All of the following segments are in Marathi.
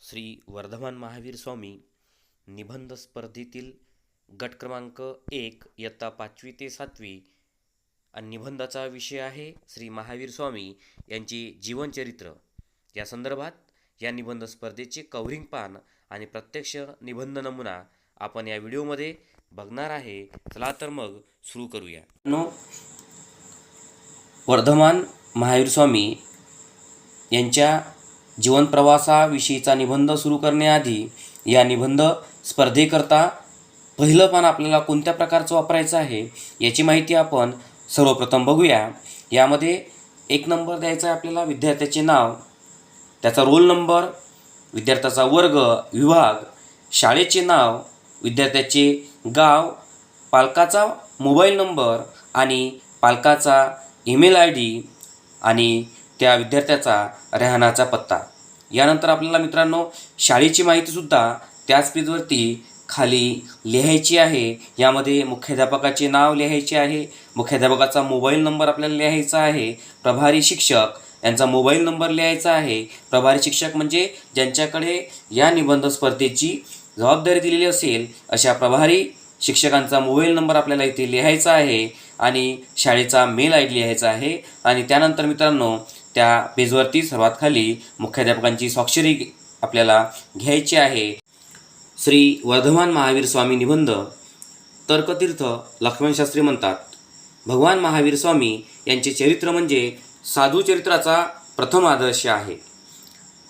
श्री वर्धमान महावीर स्वामी निबंध स्पर्धेतील गट क्रमांक एक इयत्ता पाचवी ते सातवी. आणि निबंधाचा विषय आहे श्री महावीर स्वामी यांचे जीवनचरित्र. या संदर्भात या निबंध स्पर्धेचे कव्हरिंग पान आणि प्रत्यक्ष निबंध नमुना आपण या व्हिडिओमध्ये बघणार आहे. चला तर मग सुरू करूया. नो वर्धमान महावीर स्वामी यांच्या जीवनप्रवासाविषयीचा निबंध सुरू करण्याआधी या निबंध स्पर्धेकरता पहिलं पान आपल्याला कोणत्या प्रकारचं वापरायचं आहे याची माहिती आपण सर्वप्रथम बघूया. यामध्ये एक नंबर द्यायचा आहे आपल्याला विद्यार्थ्याचे नाव त्याचा रोल नंबर विद्यार्थ्याचा वर्ग विभाग शाळेचे नाव विद्यार्थ्याचे गाव पालकाचा मोबाईल नंबर आणि पालकाचा ईमेल आय डी आणि त्या विद्यार्थ्याचा राहण्याचा पत्ता. यानंतर आपल्याला मित्रांनो शाळेची माहितीसुद्धा त्याच पेजवरती खाली लिहायची आहे. यामध्ये मुख्याध्यापकाचे नाव लिहायचे आहे. मुख्याध्यापकाचा मोबाईल नंबर आपल्याला लिहायचा आहे. प्रभारी शिक्षक यांचा मोबाईल नंबर लिहायचा आहे. प्रभारी शिक्षक म्हणजे ज्यांच्याकडे या निबंध स्पर्धेची जबाबदारी दिलेली असेल अशा प्रभारी शिक्षकांचा मोबाईल नंबर आपल्याला इथे लिहायचा आहे आणि शाळेचा मेल आय डी लिहायचा आहे. आणि त्यानंतर मित्रांनो त्या पेजवरती सर्वात खाली मुख्याध्यापकांची स्वाक्षरी आपल्याला घ्यायची आहे. श्री वर्धमान महावीर स्वामी निबंध तर्कतीर्थ लक्ष्मणशास्त्री म्हणतात भगवान महावीर स्वामी यांचे चरित्र म्हणजे साधू चरित्राचा प्रथम आदर्श आहे.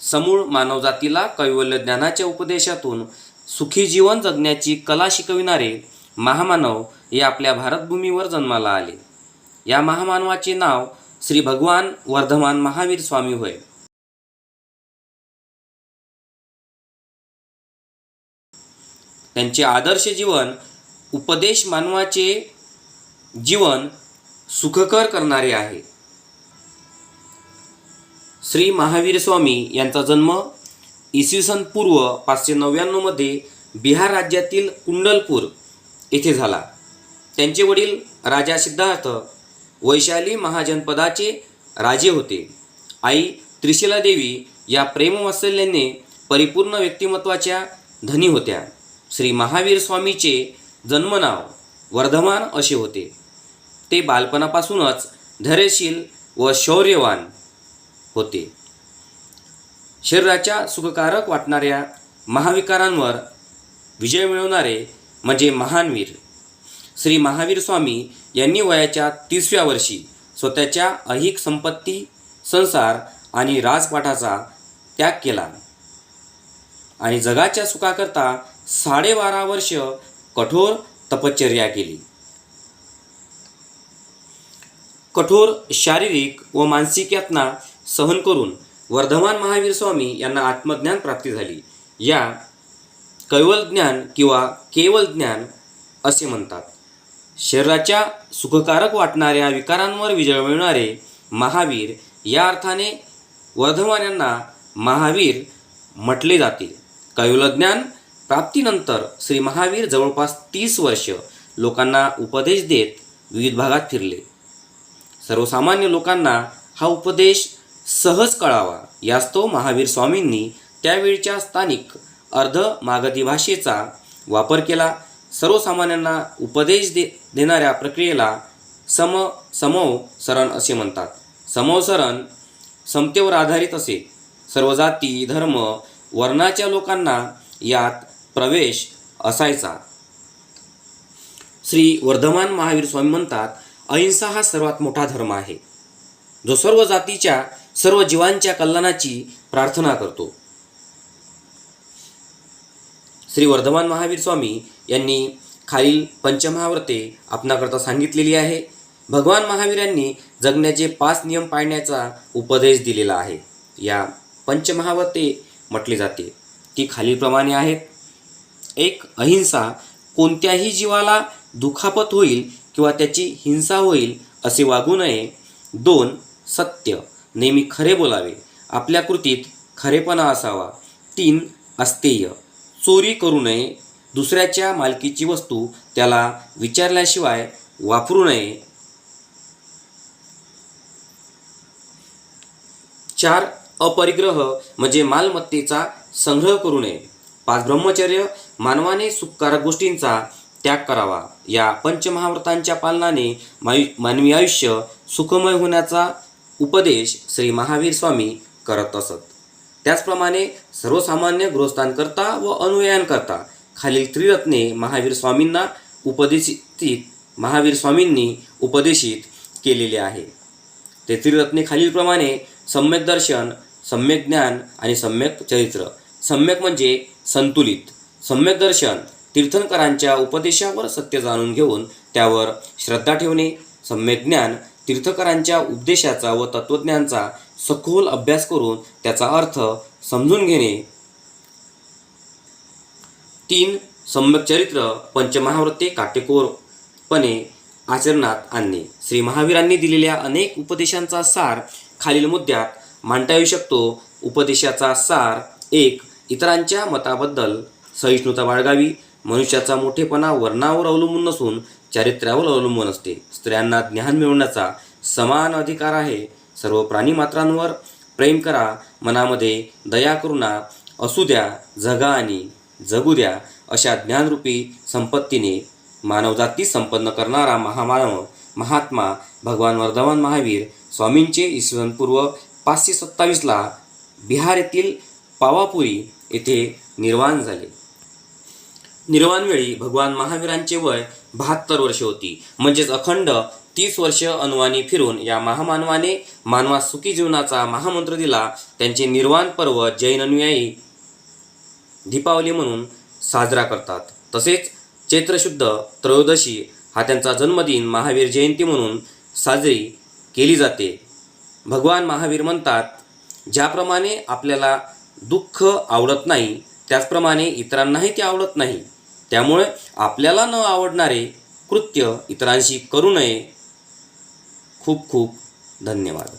समूळ मानवजातीला कैवल्य ज्ञानाच्या उपदेशातून सुखी जीवन जगण्याची कला शिकविणारे महामानव हे आपल्या भारतभूमीवर जन्माला आले. या महामानवाचे नाव श्री भगवान वर्धमान महावीर स्वामी होय. त्यांचे आदर्श जीवन उपदेश मानवाचे जीवन सुखकर करणारे आहे. श्री महावीर स्वामी यांचा जन्म इसवी सन पूर्व पाचशे नव्याण्णवमध्ये बिहार राज्यातील कुंडलपूर येथे झाला. त्यांचे वडील राजा सिद्धार्थ वैशाली महाजनपदाचे राजे होते. आई त्रिशिला देवी या प्रेमवात्सल्याने परिपूर्ण व्यक्तिमत्वाच्या धनी होत्या. श्री महावीर स्वामीचे जन्मनाव वर्धमान असे होते. ते बालपणापासूनच धैर्यशील व शौर्यवान होते. शरीराच्या सुखकारक वाटणाऱ्या महाविकारांवर विजय मिळवणारे म्हणजे महानवीर श्री महावीर स्वामी यांनी वयाच्या तिसव्या वर्षी स्वतःच्या अहिक संपत्ती संसार आणि राजपाठाचा त्याग केला. आणि जगाच्या सुखाकरता साडेबारा वर्ष कठोर तपश्चर्या केली. कठोर शारीरिक व मानसिक यातना सहन करून वर्धमान महावीर स्वामी यांना आत्मज्ञान प्राप्ती झाली. या कैवल ज्ञान किंवा केवल ज्ञान असे म्हणतात. शरीराच्या सुखकारक वाटणाऱ्या विकारांवर विजय मिळणारे महावीर या अर्थाने वर्धमान यांना महावीर म्हटले जाते कैवलज्ञान प्राप्तीनंतर श्री महावीर जवळपास तीस वर्ष लोकांना उपदेश देत विविध भागात फिरले. सर्वसामान्य लोकांना हा उपदेश सहज कळावा यास्तव महावीर स्वामींनी त्यावेळच्या स्थानिक अर्ध मागधी भाषेचा वापर केला. सर्वसामान्यांना उपदेश दे देणाऱ्या प्रक्रियेला सम समव सरण असे म्हणतात. समवसरण समतेवर आधारित असे. सर्व जाती धर्म वर्णाच्या लोकांना यात प्रवेश असायचा. श्री वर्धमान महावीर स्वामी म्हणतात अहिंसा हा सर्वात मोठा धर्म आहे. जो सर्व जातीच्या सर्व जीवांच्या कल्याणाची प्रार्थना करतो. श्री वर्धमान महावीर स्वामी यांनी खालील पंचमहाव्रते आपणाकरता सांगितलेली आहे. भगवान महावीरांनी जगण्याचे पाच नियम पाळण्याचा उपदेश दिलेला आहे. या पंचमहाव्रते म्हटले जाते ती खालीलप्रमाणे आहेत. एक अहिंसा कोणत्याही जीवाला दुखापत होईल किंवा त्याची हिंसा होईल असे वागू नये. दोन सत्य नेहमी खरे बोलावे. आपल्या कृतीत खरेपणा असावा. तीन अस्तेय. चोरी करू नये दुसऱ्याच्या मालकीची वस्तू त्याला विचारल्याशिवाय वापरू नये. चार अपरिग्रह म्हणजे मालमत्तेचा संग्रह करू नये. पाच ब्रह्मचर्य मानवाने सुखकारक गोष्टींचा त्याग करावा. या पंचमहाव्रतांच्या पालनाने मायु मानवी आयुष्य सुखमय होण्याचा उपदेश श्री महावीर स्वामी करत असत. त्याचप्रमाणे सर्वसामान्य गृहस्थांकरता व अनुयायांकरता खालील त्रिरत्ने महावीर स्वामींना उपदेशित महावीर स्वामींनी उपदेशित केलेले आहे. ते त्रिरत्ने खालीलप्रमाणे सम्यक दर्शन सम्यक ज्ञान आणि सम्यक चरित्र. सम्यक म्हणजे संतुलित. सम्यक दर्शन तीर्थंकरांच्या उपदेशावर सत्य जाणून घेऊन त्यावर श्रद्धा ठेवणे. सम्यक ज्ञान तीर्थकरांच्या उपदेशाचा व तत्त्वज्ञानचा सखोल अभ्यास करून त्याचा अर्थ समजून घेणे. तीन सम्यक चरित्र पंचमहाव्रते काटेकोरपणे आचरणात आणणे. श्री महावीरांनी दिलेल्या अनेक उपदेशांचा सार खालील मुद्द्यात मांडता येऊ शकतो. उपदेशाचा सार एक इतरांच्या मताबद्दल सहिष्णुता बाळगावी. मनुष्याचा मोठेपणा वर्णावर अवलंबून नसून चारित्र्यावर अवलंबून असते. स्त्रियांना ज्ञान मिळवण्याचा समान अधिकार आहे. सर्व प्राणीमात्रांवर प्रेम करा मनामध्ये दया करुणा असू द्या जगा आणि जगू द्या अशा ज्ञानरूपी संपत्तीने मानवजाती संपन्न करणारा महामानव महात्मा भगवान वर्धमान महावीर स्वामींचे इसवनपूर्व पाचशे सत्तावीसला बिहार येथील पावापुरी येथे निर्वाण झाले. निर्वाणवेळी भगवान महावीरांचे वय बहात्तर वर्ष होती. म्हणजेच अखंड तीस वर्ष अनुवानी फिरून या महामानवाने मानवास सुखी जीवनाचा महामंत्र दिला. त्यांचे निर्वाण पर्व जैन अनुयायी दीपावली म्हणून साजरा करतात. तसेच चैत्रशुद्ध त्रयोदशी हा त्यांचा जन्मदिन महावीर जयंती म्हणून साजरी केली जाते. भगवान महावीर म्हणतात ज्याप्रमाणे आपल्याला दुःख आवडत नाही त्याचप्रमाणे इतरांनाही ते आवडत नाही. त्यामुळे आपल्याला न आवडणारे कृत्य इतरांशी करू नये. खूप खूप धन्यवाद.